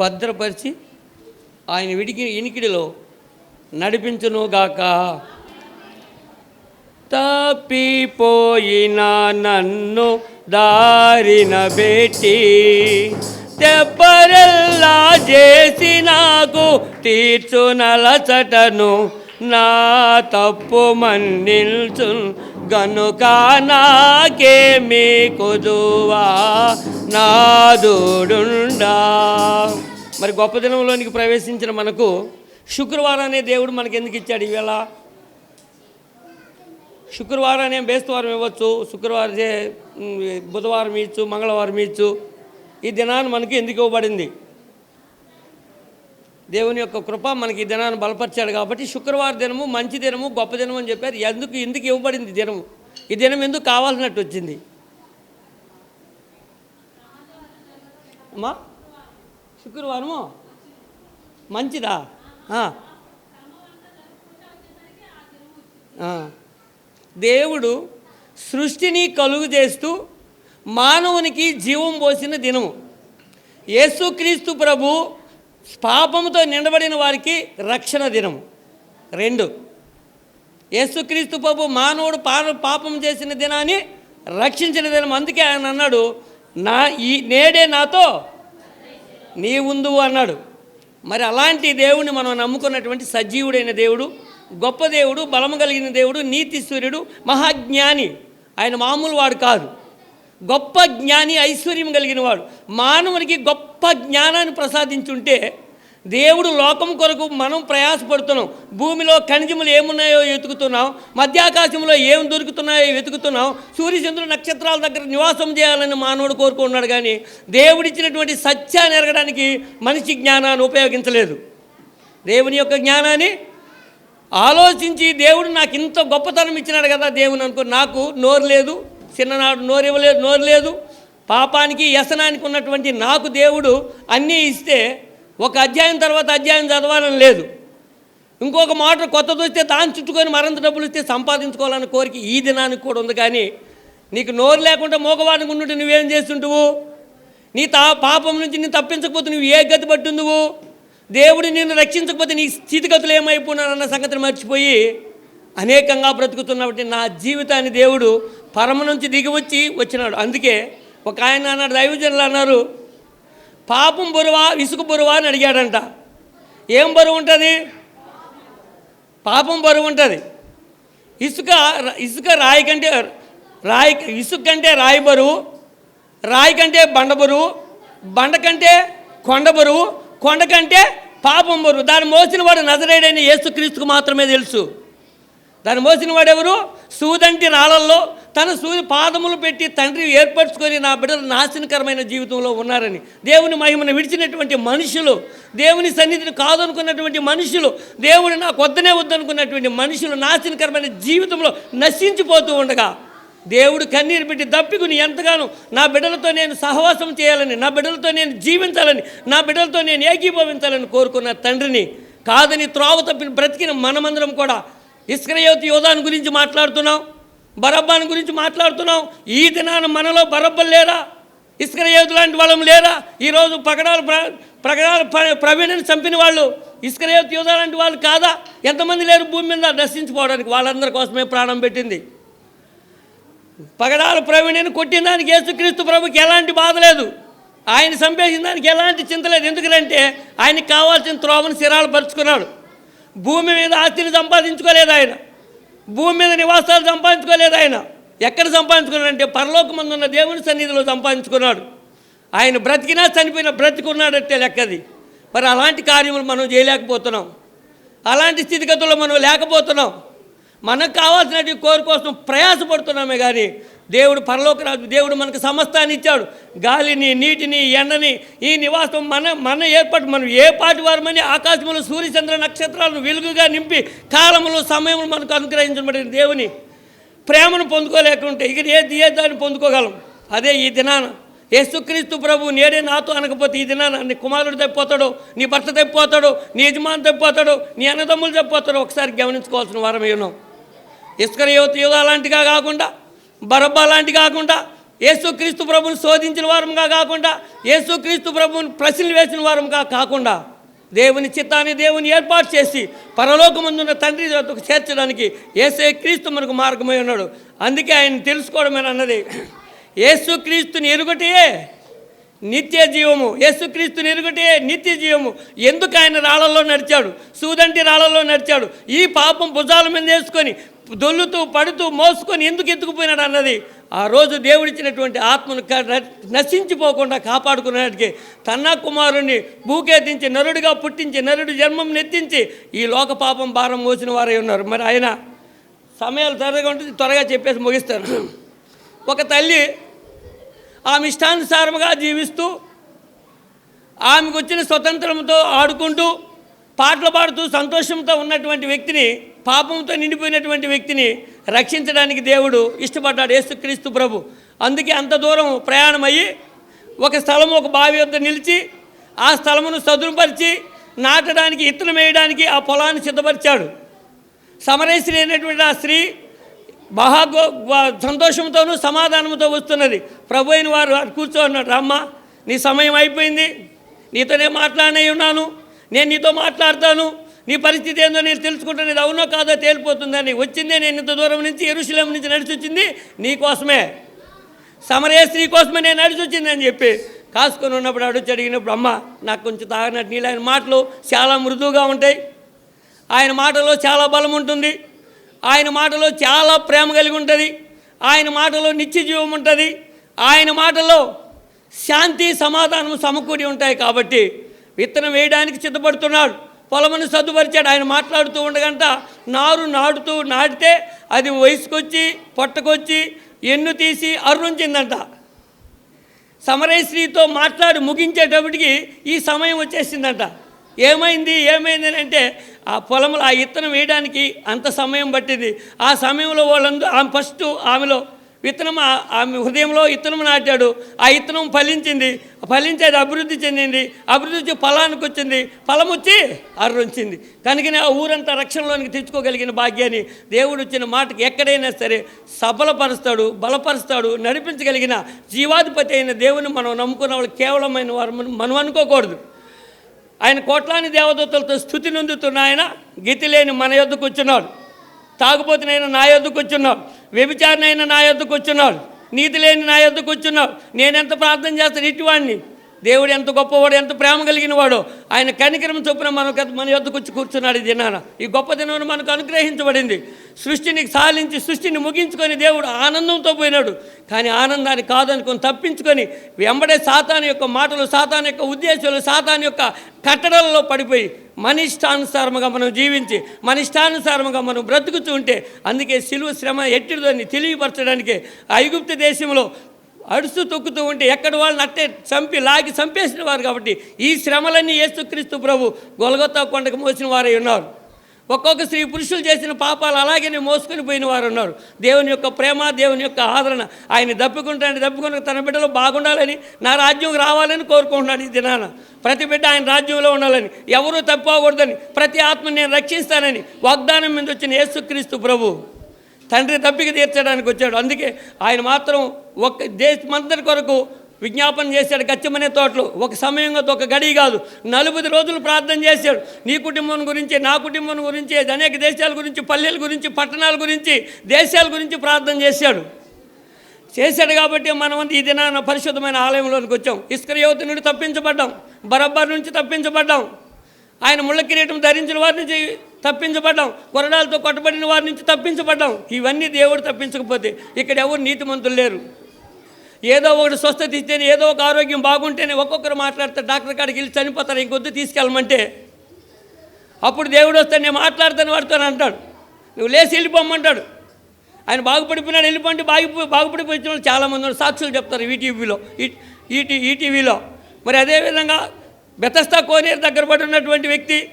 భద్రపరిచి ఆయన విడికి ఇనికిడిలో నడిపించునుగాక. తప్పిపోయిన నన్ను దారిన పెట్టి దెబ్బరెల్లా చేసి నాకు తీర్చునలచటను నా తప్పు మన్నిల్చు గనుక నాకేమీ కొదువా నాదుడుండా మరి గొప్ప దినంలోనికి ప్రవేశించిన మనకు శుక్రవారం అనే దేవుడు మనకి ఎందుకు ఇచ్చాడు ఈవేళ? శుక్రవారం బేస్తవారం ఇవ్వచ్చు శుక్రవారం బుధవారం ఇచ్చు మంగళవారం ఇచ్చు ఈ దినాన్ని మనకి ఎందుకు ఇవ్వబడింది? దేవుని యొక్క కృప మనకి ఈ దినాన్ని బలపరిచాడు కాబట్టి శుక్రవారం దినము మంచి దినము గొప్ప దినము అని చెప్పారు. ఎందుకు ఎందుకు ఇవ్వబడింది దినము? ఈ దినం ఎందుకు కావాల్సినట్టు వచ్చింది? అమ్మా? శుక్రవారము? మంచిదా? దేవుడు సృష్టిని కలుగు చేస్తూ మానవునికి జీవం పోసిన దినము. యేసుక్రీస్తు ప్రభు పాపముతో నిండబడిన వారికి రక్షణ దినము. రెండు. యేసుక్రీస్తు ప్రభు మానవుడు పా పాపం చేసిన దినాన్ని రక్షించిన దినం అందుకే ఆయన అన్నాడు నా ఈ నేడే నాతో నీ ఉందు అన్నాడు. మరి అలాంటి దేవుని మనం నమ్ముకున్నటువంటి సజీవుడైన దేవుడు గొప్ప దేవుడు బలము కలిగిన దేవుడు నీతి సూర్యుడు మహాజ్ఞాని. ఆయన మామూలు వాడు కాదు. గొప్ప జ్ఞాని ఐశ్వర్యం కలిగిన వాడు మానవునికి గొప్ప జ్ఞానాన్ని ప్రసాదించుంటే దేవుడు లోకం కొరకు మనం ప్రయాసపడుతున్నాం. భూమిలో ఖనిజములు ఏమున్నాయో వెతుకుతున్నాం. మధ్యాకాశంలో ఏం దొరుకుతున్నాయో వెతుకుతున్నాం. సూర్యచంద్రుడు నక్షత్రాల దగ్గర నివాసం చేయాలని మానవుడు కోరుకున్నాడు కానీ దేవుడిచ్చినటువంటి సత్యాన్ని ఎరగడానికి మనిషి జ్ఞానాన్ని ఉపయోగించలేదు. దేవుని యొక్క జ్ఞానాన్ని ఆలోచించి దేవుడు నాకు ఇంత గొప్పతనం ఇచ్చినాడు కదా దేవుని అనుకో నాకు నోరు లేదు చిన్ననాడు నోరు ఇవ్వలేదు నోరు లేదు. పాపానికి వ్యసనానికి ఉన్నటువంటి నాకు దేవుడు అన్నీ ఇస్తే ఒక అధ్యాయం తర్వాత అధ్యాయం చదవాలని లేదు. ఇంకొక మాట కొత్తది వస్తే దాన్ని చుట్టుకొని మరింత డబ్బులు ఇస్తే సంపాదించుకోవాలని కోరిక ఈ దినానికి కూడా ఉంది. కానీ నీకు నోరు లేకుండా మోగవాడికి ఉండుంటే నువ్వేం చేస్తుంటువు? నీ తా పాపం నుంచి నేను తప్పించకపోతే నువ్వు ఏ గతి పట్టుందువు? దేవుడు నిన్ను రక్షించకపోతే నీ స్థితిగతులు ఏమైపోయినారన్న సంగతిని మర్చిపోయి అనేకంగా బ్రతుకుతున్నటువంటి నా జీవితాన్ని దేవుడు పరమ నుంచి దిగి వచ్చి వచ్చినాడు. అందుకే ఒక ఆయన అన్నాడు దైవజనులు అన్నారు. పాపం బరువా ఇసుక బరువా అని అడిగాడంట. ఏం బరువు ఉంటుంది పాపం బరువు ఉంటుంది ఇసుక ఇసుక రాయి కంటే రాయి ఇసుక కంటే రాయి బరువు రాయి కంటే బండ బరువు బండ కంటే కొండ బరువు కొండ కంటే పాపం బరువు. దాన్ని మోసిన వాడు నజరేడైన యేసుక్రీస్తుకు మాత్రమే తెలుసు. దాన్ని మోసిన వాడెవరు సూదంటి రాళ్ళల్లో తన సూర్య పాదములు పెట్టి తండ్రి ఏర్పరచుకొని నా బిడ్డలు నాశనకరమైన జీవితంలో ఉన్నారని దేవుని మహిమను విడిచినటువంటి మనుషులు దేవుని సన్నిధిని కాదనుకున్నటువంటి మనుషులు దేవుడు నాకు వద్దనే వద్దనుకున్నటువంటి మనుషులు నాశనకరమైన జీవితంలో నశించిపోతూ ఉండగా దేవుడు కన్నీరు పెట్టి దప్పికుని ఎంతగానో నా బిడ్డలతో నేను సహవాసం చేయాలని నా బిడ్డలతో నేను జీవించాలని నా బిడ్డలతో నేను ఏకీభవించాలని కోరుకున్న తండ్రిని కాదని త్రోవ తప్పిన బ్రతికిన మనమందరం కూడా ఇస్క్రయోతి యోధాన్ గురించి మాట్లాడుతున్నాం. బరబ్బాని గురించి మాట్లాడుతున్నాం. ఈ దినాన మనలో బరబ్బలు లేరా? ఇస్క్రయోతు లాంటి వాళ్ళం లేరా? ఈరోజు పగడాలు ప్ర ప్రగడాలు ప్రవీణని చంపిన వాళ్ళు ఇస్క్రయోతు యోధ లాంటి వాళ్ళు కాదా? ఎంతమంది లేరు భూమి మీద నశించుకోవడానికి వాళ్ళందరి కోసమే ప్రాణం పెట్టింది. పగడాలు ప్రవీణిని కొట్టిన దానికి యేసుక్రీస్తు ప్రభుకి ఎలాంటి బాధ లేదు. ఆయన సంపేసిన దానికి ఎలాంటి చింత లేదు. ఎందుకంటే ఆయనకి కావాల్సిన త్రోవను సిరాలు పరుచుకున్నాడు. భూమి మీద ఆస్తిని సంపాదించుకోలేదు ఆయన. భూమి మీద నివాసాలు సంపాదించుకోలేదు ఆయన. ఎక్కడ సంపాదించుకున్నాడంటే పరలోకమందు ఉన్న దేవుని సన్నిధిలో సంపాదించుకున్నాడు. ఆయన బ్రతికినా చనిపోయినా బ్రతికున్నాడంటే లెక్కది. మరి అలాంటి కార్యములు మనం చేయలేకపోతున్నాం. అలాంటి స్థితిగతుల్లో మనం లేకపోతున్నాం. మనకు కావాల్సినటువంటి కోరి కోసం ప్రయాసపడుతున్నామే కానీ దేవుడు పరలోకరాజు దేవుడు మనకు సమస్తాన్ని ఇచ్చాడు. గాలిని నీటిని ఎండని ఈ నివాసం మన మన ఏర్పాటు మనం ఏ పాటి వారమని ఆకాశంలో సూర్యచంద్ర నక్షత్రాలను వెలుగుగా నింపి కాలములు సమయములు మనకు అనుగ్రహించబడిన దేవుని ప్రేమను పొందుకోలేకుంటే ఇక ఏ ఏ దాన్ని పొందుకోగలం? అదే ఈ దినాన. యేసుక్రీస్తు ప్రభు నేడే నాతో అనకపోతే ఈ దినాన నీ కుమారుడు తప్పిపోతాడు నీ భర్త తప్పిపోతాడు నీ యజమాని తప్పిపోతాడు నీ అన్నదమ్ములు తప్పిపోతాడు ఒకసారి గమనించుకోవాల్సిన వారమే ఉన్నాం ఇస్కర యువత యుధ లాంటిగా కాకుండా బరబ్బా లాంటి కాకుండా యేసుక్రీస్తు ప్రభుని శోధించిన వారంగా కాకుండా యేసుక్రీస్తు ప్రభుని ప్రశ్నలు వేసిన వారంగా కాకుండా దేవుని చిత్తాన్ని దేవుని ఏర్పాటు చేసి పరలోకముందున్న తండ్రి వద్దకు చేర్చడానికి ఏసే క్రీస్తు మనకు మార్గమై ఉన్నాడు. అందుకే ఆయన తెలుసుకోవడమేన అన్నది. యేసుక్రీస్తుని ఎరుగటే నిత్య జీవము. యేసుక్రీస్తుని ఎరుగటే నిత్య జీవము. ఎందుకు ఆయన రాళ్ళల్లో నడిచాడు? సూదంటి రాళ్ళల్లో నడిచాడు. ఈ పాపం భుజాల మీద వేసుకొని దొల్లుతూ పడుతూ మోసుకొని ఎందుకు ఎత్తుకుపోయినాడు అన్నది ఆ రోజు దేవుడిచ్చినటువంటి ఆత్మను నశించిపోకుండా కాపాడుకునేటికి తన్నా కుమారుణ్ణి భూకేతించి నరుడిగా పుట్టించి నరుడు జన్మం నెత్తించి ఈ లోక పాపం భారం మోసిన వారై ఉన్నారు. మరి ఆయన సమయాలు త్వరగా ఉంటుంది త్వరగా చెప్పేసి ముగిస్తాను. ఒక తల్లి ఆమె ఇష్టానుసారముగా జీవిస్తూ ఆమెకు వచ్చిన స్వతంత్రంతో ఆడుకుంటూ పాటలు పాడుతూ సంతోషంతో ఉన్నటువంటి వ్యక్తిని పాపంతో నిండిపోయినటువంటి వ్యక్తిని రక్షించడానికి దేవుడు ఇష్టపడ్డాడు యేసుక్రీస్తు ప్రభు. అందుకే అంత దూరం ప్రయాణం అయ్యి ఒక స్థలం ఒక బావి వద్ద నిలిచి ఆ స్థలమును సదురుపరిచి నాటడానికి ఇత్తనం వేయడానికి ఆ పొలాన్ని సిద్ధపరిచాడు. సమరేశ్వరి అయినటువంటి ఆ స్త్రీ మహా సంతోషంతోనూ సమాధానంతో వస్తున్నది. ప్రభు అయిన వారు కూర్చో కూర్చోన్నాడు రమ్మ నీ సమయం అయిపోయింది. నీతోనే మాట్లాడనే ఉన్నాను. నేను నీతో మాట్లాడతాను. నీ పరిస్థితి ఏందో నేను తెలుసుకుంటాను ఇది అవునో కాదో తేలిపోతుందని వచ్చిందే నేను ఇంత దూరం నుంచి ఎరుశలేం నుంచి నడిచి వచ్చింది నీ కోసమే. స్త్రీ కోసమే నేను నడిచి వచ్చిందని చెప్పి కాసుకొని ఉన్నప్పుడు అడుగుచి అడిగినప్పుడు అమ్మ నాకు కొంచెం తాగినట్టు నీళ్ళు ఆయన మాటలు చాలా మృదువుగా ఉంటాయి. ఆయన మాటలో చాలా బలం ఉంటుంది. ఆయన మాటలో చాలా ప్రేమ కలిగి ఉంటుంది. ఆయన మాటలో నిత్య జీవం ఉంటుంది. ఆయన మాటలో శాంతి సమాధానం సమకూడి ఉంటాయి కాబట్టి విత్తనం వేయడానికి సిద్ధపడుతున్నాడు. పొలమును సర్దుపరిచాడు. ఆయన మాట్లాడుతూ ఉండగంట నారు నాటుతూ నాటితే అది వయసుకొచ్చి పొట్టకొచ్చి ఎన్ను తీసి అరుణించిందంట. సమరేశ్రీతో మాట్లాడి ముగించేటప్పటికి ఈ సమయం వచ్చేసిందంట. ఏమైంది? ఏమైంది అని అంటే ఆ పొలంలో ఆ ఇత్తనం వేయడానికి అంత సమయం పట్టింది. ఆ సమయంలో వాళ్ళందరూ ఆమె ఫస్ట్ ఆమెలో విత్తనం ఆ- ఆమె హృదయంలో ఇత్తనం నాటాడు. ఆ ఇత్తనం ఫలించింది. ఫలించేది అభివృద్ధి చెందింది. అభివృద్ధి వచ్చి ఫలానికి వచ్చింది. ఫలం వచ్చి అర్రుంచింది కనుకనే ఆ ఊరంతా రక్షణలోనికి తెచ్చుకోగలిగిన భాగ్యాన్ని దేవుడు వచ్చిన మాటకి ఎక్కడైనా సరే సబలపరుస్తాడు బలపరుస్తాడు నడిపించగలిగిన జీవాధిపతి అయిన దేవుని మనం నమ్ముకున్న వాళ్ళు కేవలమైన వారు మనం- అనుకోకూడదు. ఆయన కోట్లాని దేవదూతలతో స్థుతి నొందుతున్న ఆయన గతి లేని మన యొద్దకు వచ్చున్నాడు తాగుబోతునైనా నా యొద్దకు వచ్చున్నాడు వ్యభిచారినైనా నా యొద్దకు వచ్చున్నాడు నీతి లేని నా యొద్దకు వచ్చున్నాడు నేనెంత ప్రార్థన చేస్తాను? ఇటువాడిని దేవుడు ఎంత గొప్పవాడు ఎంత ప్రేమ కలిగిన వాడు ఆయన కనికరం చొప్పున మనకు మన యొద్దకు వచ్చి కూర్చున్నాడు ఈ దినాన. ఈ గొప్ప దినం మనకు అనుగ్రహించబడింది. సృష్టిని సాలించి సృష్టిని ముగించుకొని దేవుడు ఆనందంతో పోయినాడు. కానీ ఆనందాన్ని కాదనుకొని తప్పించుకొని వెంబడే సాతాన్ యొక్క మాటలు సాతాన్ యొక్క ఉద్దేశాలు సాతాన్ యొక్క కట్టడలలో పడిపోయి మన ఇష్టానుసారముగా మనం జీవించి మన ఇష్టానుసారముగా మనం బ్రతుకుతూ ఉంటే అందుకే సిలువ శ్రమ ఎట్టిదని తెలియపరచడానికి ఐగుప్త దేశంలో అడుస్తూ తొక్కుతూ ఉంటే ఎక్కడ వాళ్ళని అట్టే చంపి లాగి చంపేసిన వారు కాబట్టి ఈ శ్రమలన్నీ ఏసుక్రీస్తు ప్రభు గొలగొత్తా కొండకు మోసిన వారై ఉన్నారు. ఒక్కొక్క స్త్రీ పురుషులు చేసిన పాపాలు అలాగే మోసుకొని పోయిన వారు ఉన్నారు. దేవుని యొక్క ప్రేమ దేవుని యొక్క ఆదరణ ఆయన దప్పుకుంటాడు దప్పుకుని తన బిడ్డలు బాగుండాలని నా రాజ్యం రావాలని కోరుకుంటున్నాడు ఈ దినాన. ప్రతి బిడ్డ ఆయన రాజ్యంలో ఉండాలని ఎవరూ తప్పకూడదని ప్రతి ఆత్మ నేను రక్షిస్తానని వాగ్దానం మీద వచ్చిన యేసుక్రీస్తు ప్రభు. తండ్రి తప్పిక తీర్చడానికి వచ్చాడు. అందుకే ఆయన మాత్రం ఒక దేశమంతటి కొరకు విజ్ఞాపన చేశాడు గచ్చమనే తోటలు. ఒక సమయం ఒక గడి కాదు. నలభై రోజులు ప్రార్థన చేశాడు. నీ కుటుంబం గురించి నా కుటుంబం గురించి అనేక దేశాల గురించి పల్లెల గురించి పట్టణాల గురించి దేశాల గురించి ప్రార్థన చేశాడు. చేశాడు కాబట్టి మనం ఈ దినాన పరిశుద్ధమైన ఆలయంలోనికి వచ్చాం. ఇస్కర యువత నుండి తప్పించబడ్డాం. బరబ్బర్ నుంచి తప్పించబడ్డాం. ఆయన ముళ్ళ కిరీటం ధరించిన వారి నుంచి తప్పించబడ్డాం. కొరడాలతో కొట్టబడిన వారి నుంచి తప్పించబడ్డాం. ఇవన్నీ దేవుడు తప్పించకపోతే ఇక్కడ ఎవరు నీతిమంతులు లేరు. ఏదో ఒకటి స్వస్థత ఇస్తేనే ఏదో ఒక ఆరోగ్యం బాగుంటేనే ఒక్కొక్కరు మాట్లాడతారు. డాక్టర్ కాడికి వెళ్ళి చనిపోతారు. ఇంకొద్దు తీసుకెళ్ళమంటే. అప్పుడు దేవుడు వస్తే నేను మాట్లాడతాను వాడితో అంటాడు. నువ్వు లేచి వెళ్ళిపోమ్మంటాడు. ఆయన బాగుపడిపోయినాడు వెళ్ళిపోండి. బాగు బాగుపడిపోయిన వాళ్ళు చాలామంది ఉన్నారు. సాక్షులు చెప్తారు ఈటీవీలో. ఈటీ ఈటీవీలో మరి అదేవిధంగా బెతస్తా కోనేరు దగ్గర పడి ఉన్నటువంటి వ్యక్తి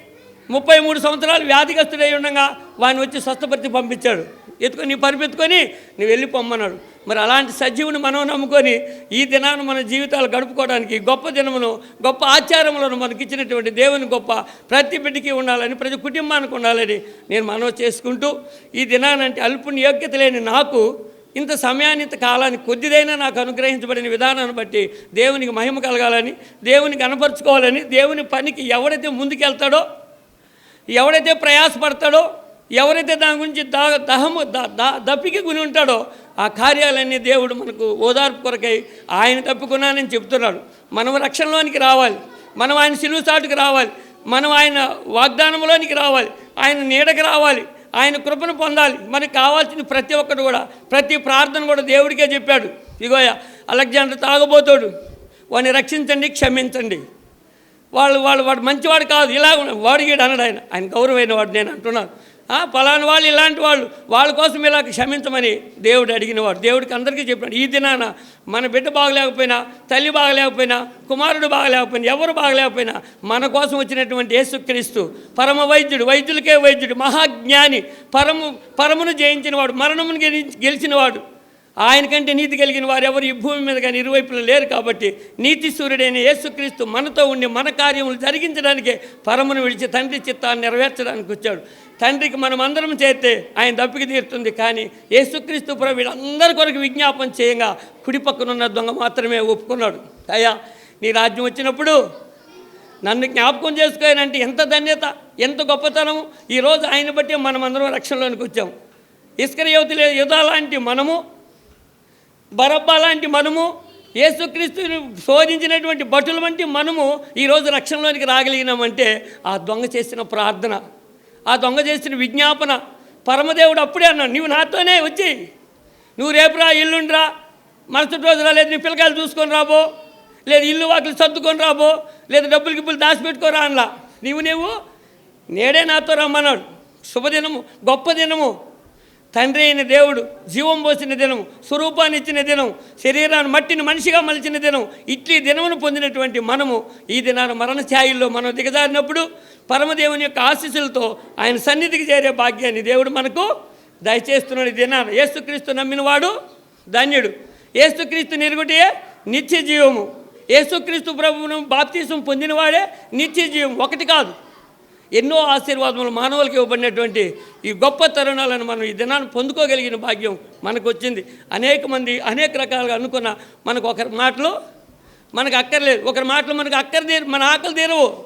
ముప్పై మూడు సంవత్సరాలు వ్యాధిగ్రస్తుడై ఉండగా వాడిని వచ్చి స్వస్థపరిచి పంపించాడు. ఎత్తుకొని నీ పరిపెత్తుకొని నువ్వు వెళ్ళిపోమ్మన్నాడు మరి అలాంటి సజీవుని మనం నమ్ముకొని ఈ దినాన్ని మన జీవితాలు గడుపుకోవడానికి గొప్ప దినమును గొప్ప ఆచారములను మనకి ఇచ్చినటువంటి దేవుని గొప్ప ప్రతి బిడ్డకి ఉండాలని ప్రతి కుటుంబానికి ఉండాలని నేను మనవి చేసుకుంటూ ఈ దినానంటే అల్పుని యోగ్యత లేని నాకు ఇంత సమయాన్ని ఇంత కాలాన్ని కొద్దిదైనా నాకు అనుగ్రహించబడిన విధానాన్ని బట్టి దేవునికి మహిమ కలగాలని దేవునికి కనపరుచుకోవాలని దేవుని పనికి ఎవడైతే ముందుకెళ్తాడో ఎవడైతే ప్రయాసపడతాడో ఎవరైతే దాని గురించి దా దహము ద- ద- దప్పికి గుని ఉంటాడో ఆ కార్యాలన్నీ దేవుడు మనకు ఓదార్పు కొరకై ఆయన తప్పుకున్నానని చెప్తున్నాడు మనం రక్షణలోనికి రావాలి. మనం ఆయన సిలువు సాటుకు రావాలి. మనం ఆయన వాగ్దానంలోనికి రావాలి. ఆయన నీడకి రావాలి. ఆయన కృపను పొందాలి. మనకు కావాల్సిన ప్రతి ఒక్కటి కూడా ప్రతి ప్రార్థన కూడా దేవుడికే చెప్పాడు. ఇగోయ అలెగ్జాండర్ తాగబోతాడు. వాడిని రక్షించండి క్షమించండి. వాళ్ళు వాళ్ళు వాడు మంచివాడు కాదు ఇలా ఉన్న- వాడు గీడు అన్నాడు ఆయన. ఆయన గౌరవమైన వాడు నేను అంటున్నాను. ఆ, వాళ్ళు ఇలాంటి వాళ్ళు వాళ్ళ కోసం ఇలా క్షమించమని దేవుడు అడిగినవాడు. దేవుడికి అందరికీ చెప్పాడు ఈ దినాన మన బిడ్డ బాగలేకపోయినా తల్లి బాగలేకపోయినా కుమారుడు బాగలేకపోయినా ఎవరు బాగలేకపోయినా మన కోసం వచ్చినటువంటి యేసుక్రీస్తు పరమ వైద్యుడు వైద్యులకే వైద్యుడు మహాజ్ఞాని పరము పరమును జయించినవాడు మరణమును గెలిచి గెలిచినవాడు. ఆయనకంటే నీతి కలిగిన వారు ఎవరు? ఈ భూమి మీద కానీ ఇరువైపులు లేరు కాబట్టి నీతి సూర్యుడైన యేసుక్రీస్తు మనతో ఉండి మన కార్యములు జరిగించడానికే పరమును విడిచి తండ్రి చిత్తాన్ని నెరవేర్చడానికి వచ్చాడు. తండ్రికి మనం అందరం చేస్తే ఆయన దప్పికి తీరుతుంది. కానీ యేసుక్రీస్తు ప్రభు వీళ్ళందరి కొరకు విజ్ఞాపన చేయంగా కుడిపక్కనున్న దొంగ మాత్రమే ఒప్పుకున్నాడు. అయ్యా నీ రాజ్యం వచ్చినప్పుడు నన్ను జ్ఞాపకం చేసుకోనంటే ఎంత ధన్యత ఎంత గొప్పతనము. ఈరోజు ఆయన బట్టి మనం అందరం రక్షణలోనికి వచ్చాము ఇస్కర యువతి యుధ లాంటి మనము బరబ్బా లాంటి మనము యేసుక్రీస్తుని శోధించినటువంటి భటుల వంటి మనము ఈరోజు రక్షణలోనికి రాగలిగినామంటే ఆ దొంగ చేసిన ప్రార్థన ఆ దొంగ చేసిన విజ్ఞాపన పరమదేవుడు అప్పుడే అన్నాడు నువ్వు నాతోనే వచ్చి నువ్వు రేపురా ఇల్లుండ్రా మరుసటి రోజు రా లేదు నీ పిల్లకాయలు చూసుకొని రాబో లేదు ఇల్లు వాకిలు సర్దుకొని రాబో లేదు డబ్బులు గిబ్బులు దాచిపెట్టుకోరా అనలా. నీవు నీవు నేడే నాతో రమ్మన్నాడు. శుభదినము గొప్ప దినము తండ్రి అయిన దేవుడు జీవం పోసిన దినం స్వరూపాన్ని ఇచ్చిన దినం శరీరాన్ని మట్టిని మనిషిగా మలిచిన దినం ఇట్లీ దినమును పొందినటువంటి మనము ఈ దినాన మరణ ఛాయిల్లో మనం దిగజారినప్పుడు పరమదేవుని యొక్క ఆశీస్సులతో ఆయన సన్నిధికి చేరే భాగ్యాన్ని దేవుడు మనకు దయచేస్తున్నాడు ఈ దినాన. ఏసుక్రీస్తు నమ్మినవాడు ధన్యుడు. ఏసుక్రీస్తు నిరుగుటే నిత్య జీవము ఏసుక్రీస్తు ప్రభువును బాప్తీసం పొందినవాడే నిత్య జీవం ఒకటి కాదు. ఎన్నో ఆశీర్వాదములు మానవులకు ఇవ్వబడినటువంటి ఈ గొప్ప తరుణాలను మనం ఈ దినాన్ని పొందుకోగలిగిన భాగ్యం మనకు వచ్చింది అనేక మంది అనేక రకాలుగా అనుకున్న మనకు ఒకరి మాటలు మనకు అక్కర్లేదు. ఒకరి మాటలు మనకు అక్కర తీరు మన ఆకలి తీరవు.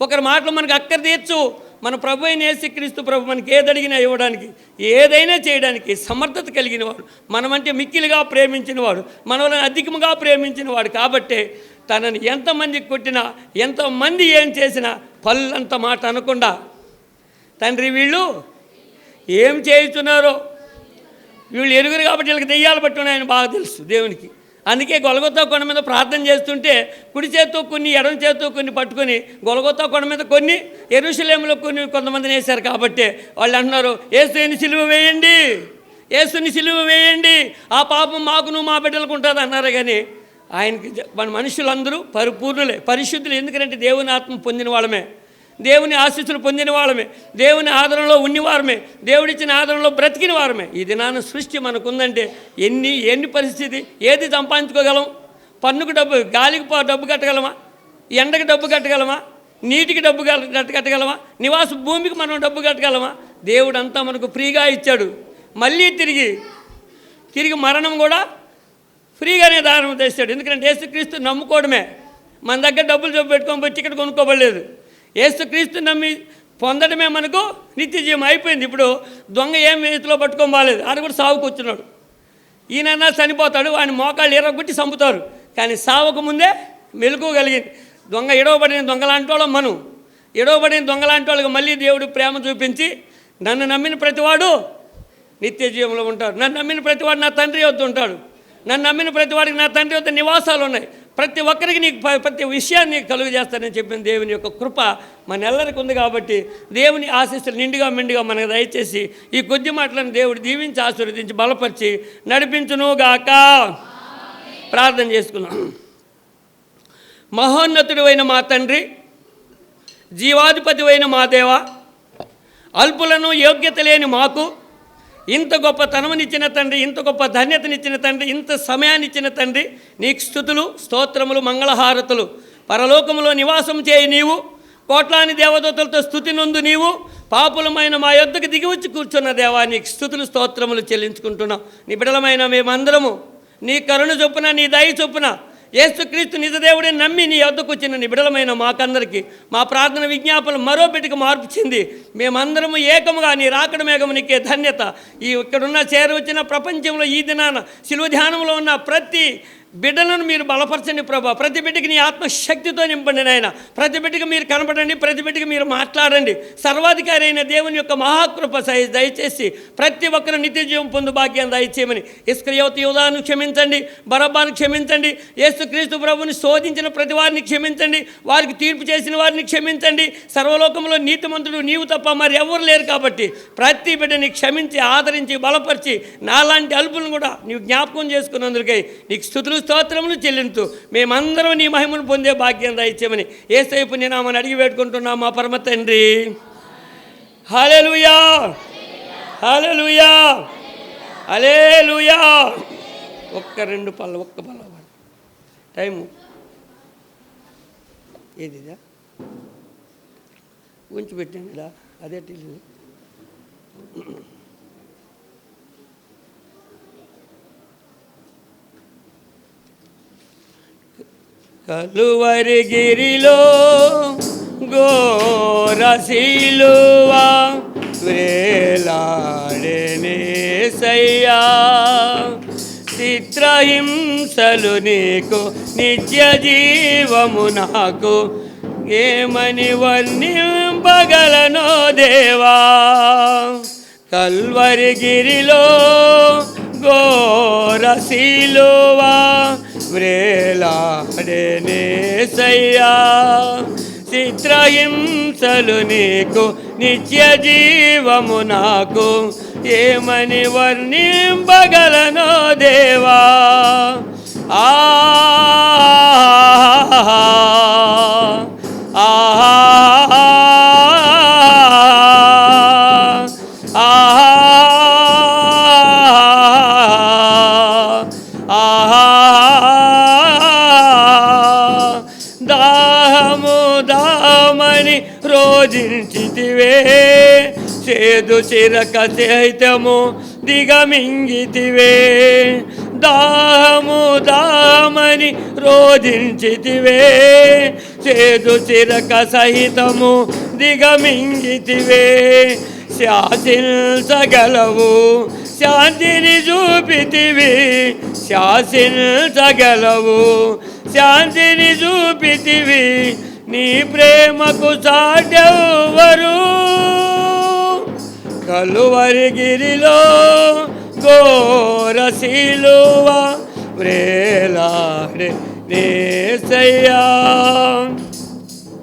ఒకరి మాటలు మనకు అక్కర తీర్చు. మన ప్రభు అయిన యేసుక్రీస్తు ప్రభు మనకి ఏదడిగినా ఇవ్వడానికి ఏదైనా చేయడానికి సమర్థత కలిగిన వాడు మనమంటే మిక్కిలిగా ప్రేమించిన వాడు మనల్ని అధికముగా ప్రేమించిన వాడు కాబట్టే తనని ఎంతమందికి కొట్టినా ఎంతమంది ఏం చేసినా పళ్ళంత మాట అనకుండా తండ్రి వీళ్ళు ఏం చేయుతున్నారో వీళ్ళు ఎరుగురు కాబట్టి వీళ్ళకి దెయ్యాలు పట్టున్నాయని బాగా తెలుసు దేవునికి. అందుకే గొలగొత్తా కొండ మీద ప్రార్థన చేస్తుంటే కుడి చేత్తో కొన్ని ఎడం చేత్తో కొన్ని పట్టుకొని గొలగొత్తా కొండ మీద కొన్ని ఎరుశలేములో కొన్ని కొంతమందిని వేశారు కాబట్టి వాళ్ళు అంటున్నారు ఏసుని సిలువ వేయండి ఏసుని సిలువ వేయండి ఆ పాపం మాకును మా బిడ్డలకు ఉంటుంది అన్నారు. కానీ ఆయనకి జ- మన మనుషులందరూ పరిపూర్ణులే పరిశుద్ధులు. ఎందుకంటే దేవుని ఆత్మ పొందిన వాళ్ళమే. దేవుని ఆశీస్సులు పొందిన వాళ్ళమే. దేవుని ఆదరణలో ఉన్నవారమే. దేవుడిచ్చిన ఆదరణలో బ్రతికిన వారమే. ఈ దినాన సృష్టి మనకుందంటే ఎన్ని ఎన్ని పరిస్థితి ఏది సంపాదించుకోగలం? పన్నుకు డబ్బు గాలికి పో డబ్బు కట్టగలమా? ఎండకు డబ్బు కట్టగలమా? నీటికి డబ్బు కట్ట కట్టగలమా? నివాస భూమికి మనం డబ్బు కట్టగలమా? దేవుడు అంతా మనకు ఫ్రీగా ఇచ్చాడు. మళ్ళీ తిరిగి తిరిగి మరణం కూడా ఫ్రీగానే దానం తెస్తాడు. ఎందుకంటే యేసుక్రీస్తు నమ్ముకోవడమే. మన దగ్గర డబ్బులు జబ్బు పెట్టుకొని పోయి టికెట్ కొనుక్కోబడలేదు. యేసుక్రీస్తు నమ్మి పొందడమే మనకు నిత్య జీవం అయిపోయింది. ఇప్పుడు దొంగ ఏం చేతిలో పట్టుకొని బాలేదు ఆయన కూడా సావుకు వచ్చినాడు. ఈయనన్నా చనిపోతాడు. వాడిని మోకాళ్ళు ఎరగొట్టి చంపుతారు. కానీ సావకు ముందే మెలుకోగలిగింది దొంగ ఎడవబడిన దొంగలాంటి వాళ్ళం మనం. ఎడవబడిన దొంగలాంటి వాళ్ళకి మళ్ళీ దేవుడు ప్రేమ చూపించి నన్ను నమ్మిన ప్రతివాడు నిత్య జీవంలో ఉంటాడు. నన్ను నమ్మిన ప్రతివాడు నా తండ్రి వద్ద ఉంటాడు. నన్ను నమ్మిన ప్రతివాడికి నా తండ్రి వద్ద నివాసాలు ఉన్నాయి. ప్రతి ఒక్కరికి నీకు ప్రతి విషయాన్ని నీకు కలుగు చేస్తానని చెప్పిన దేవుని యొక్క కృప మన ఎల్లరికి ఉంది కాబట్టి దేవుని ఆశీస్సులు నిండుగా మిండుగా మనకు దయచేసి ఈ కొద్ది మాటలను దేవుడు దీవించి ఆశీర్వదించి బలపరిచి నడిపించునుగాక. ప్రార్థన చేసుకున్నాం మహోన్నతుడు అయిన మా తండ్రి జీవాధిపతి అయిన మా దేవ అల్పులను యోగ్యత లేని మాకు ఇంత గొప్ప తనమునిచ్చిన తండ్రి ఇంత గొప్ప ధన్యతనిచ్చిన తండ్రి ఇంత సమయాన్ని ఇచ్చిన తండ్రి నీకు స్థుతులు స్తోత్రములు మంగళహారతులు. పరలోకములో నివాసం చేయి నీవు. కోట్లాని దేవదూతలతో స్థుతి నొందు నీవు. పాపులమైన మా యొద్దకు దిగి వచ్చి కూర్చున్న దేవా నీకు స్థుతులు స్తోత్రములు చెల్లించుకుంటున్నాం. నీ బిడలమైన మేమందరము నీ కరుణ చొప్పున నీ దయ చొప్పున ఏసుక్రీస్తు నిజదేవుడే నమ్మి నీ వద్దకు వచ్చిన నిబిడలమైన మాకందరికీ మా ప్రార్థన విజ్ఞాపన మరో బిడ్డకు మార్పు చెంది మేమందరము ఏకముగా నీ రాకడ మేఘము నీకే ధన్యత. ఈ ఇక్కడున్న చేరవచ్చిన ప్రపంచంలో ఈ దినాన శిలువ ధ్యానంలో ఉన్న ప్రతి బిడ్డలను మీరు బలపరచండి ప్రభా. ప్రతి బిడ్డకి నీ ఆత్మశక్తితో నింపండి నాయన. ప్రతి బిడ్డకి మీరు కనపడండి ప్రతి బిడ్డకి మీరు మాట్లాడండి. సర్వాధికారి అయిన దేవుని యొక్క మహాకృప సై దయచేసి ప్రతి ఒక్కరు నిత్య జీవం పొందు భాగ్యం దయచేయమని. ఇసుక యువత యువదాను క్షమించండి బరబ్బాను క్షమించండి యేసుక్రీస్తు ప్రభుని శోధించిన ప్రతి వారిని క్షమించండి వారికి తీర్పు చేసిన వారిని క్షమించండి. సర్వలోకంలో నీతిమంతుడు నీవు తప్ప మరి ఎవరు లేరు కాబట్టి ప్రతి బిడ్డని క్షమించి ఆదరించి బలపరిచి నాలాంటి అల్పులను కూడా నీవు జ్ఞాపకం చేసుకున్నందుకై నీకు స్థుతులు స్తోత్రములు చెల్లింతూ మేమందరం నీ మహిమను పొందే భాగ్యం దయచేయమని ఏ సైపు నేను అడిగి పెట్టుకుంటున్నాం మా పరమ తండ్రి. హల్లెలూయా. హల్లెలూయా. హల్లెలూయా. ఒక్క రెండు పళ్ళ ఒక్క పళ్ళ టైము. ఏదిదా ఉంచి పెట్టాను ఇలా అదే టీవీ కలువరిగిరిలో గోరశిలువా వేలాడేనేసయ్యా చిత్రహింసలు నీకు నిత్య జీవము నాకు ఏమని వర్ణింపగలనో దేవా. కల్వరిగిరిలో ఘోరశిలువా వ్రేలాడేనేసయ్యా చిత్రహింసలు నీకు నిత్య జీవము నాకు ఏమని వర్ణింపగల చేదు చిరక సహితము దిగమింగితివే. దాహము దామని రోధించితివే. చేదు చిరక సహితము దిగమింగితివే. శాసించగలవు శాంతిని చూపితివి. శాసించగలవు శాంతిని చూపితివి. నీ ప్రేమకు సాటెవ్వరు కలువరిగిరిలో ఘోరశిలువ వ్రేలాడే నేసయ్యా.